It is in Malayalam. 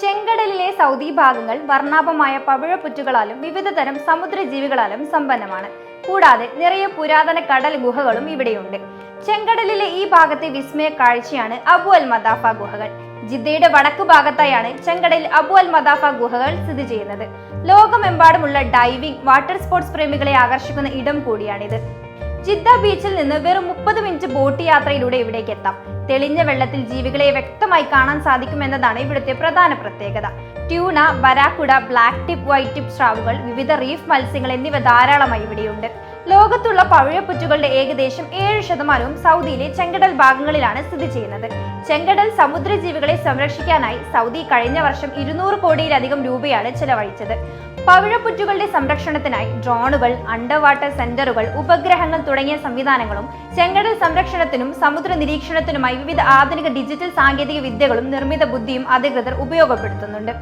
ചെങ്കടലിലെ സൗദി ഭാഗങ്ങൾ വർണാഭമായ പവിഴപ്പുറ്റുകളാലും വിവിധതരം സമുദ്രജീവികളാലും സമ്പന്നമാണ്. കൂടാതെ നിറയെ പുരാതന കടൽ ഗുഹകളും ഇവിടെയുണ്ട്. ചെങ്കടലിലെ ഈ ഭാഗത്തെ വിസ്മയ കാഴ്ചയാണ് അബു അൽ മദാഫ ഗുഹകൾ. ജിദ്ദയുടെ വടക്ക് ഭാഗത്തായാണ് ചെങ്കടൽ അബു അൽ മദാഫ ഗുഹകൾ സ്ഥിതി ചെയ്യുന്നത്. ലോകമെമ്പാടുമുള്ള ഡൈവിംഗ് വാട്ടർ സ്പോർട്സ് പ്രേമികളെ ആകർഷിക്കുന്ന ഇടം കൂടിയാണിത്. ജിദ്ദ ബീച്ചിൽ നിന്ന് വെറും മുപ്പത് മിനിറ്റ് ബോട്ട് യാത്രയിലൂടെ ഇവിടേക്ക് എത്താം. തെളിഞ്ഞ വെള്ളത്തിൽ ജീവികളെ വ്യക്തമായി കാണാൻ സാധിക്കുമെന്നതാണ് ഇവിടുത്തെ പ്രധാന പ്രത്യേകത. Tuna barracuda black tip white tip സ്രാവുകൾ വിവിധ റീഫ് മത്സ്യങ്ങൾ എന്നിവ ധാരാളമായി ഇവിടെയുണ്ട്. ലോകത്തുള്ള പവിഴപ്പുറ്റുകളുടെ ഏകദേശം ഏഴ് ശതമാനവും സൗദിയിലെ ചെങ്കടൽ ഭാഗങ്ങളിലാണ് സ്ഥിതി ചെയ്യുന്നത്. ചെങ്കടൽ സമുദ്രജീവികളെ സംരക്ഷിക്കാനായി സൗദി കഴിഞ്ഞ വർഷം ഇരുന്നൂറ് കോടിയിലധികം രൂപയാണ് ചെലവഴിച്ചത്. പവിഴപ്പുറ്റുകളുടെ സംരക്ഷണത്തിനായി ഡ്രോണുകൾ അണ്ടർ വാട്ടർ സെന്ററുകൾ ഉപഗ്രഹങ്ങൾ തുടങ്ങിയ സംവിധാനങ്ങളും ചെങ്കടൽ സംരക്ഷണത്തിനും സമുദ്ര നിരീക്ഷണത്തിനുമായി വിവിധ ആധുനിക ഡിജിറ്റൽ സാങ്കേതിക വിദ്യകളും നിർമ്മിത ബുദ്ധിയും അധികൃതർ ഉപയോഗപ്പെടുത്തുന്നുണ്ട്.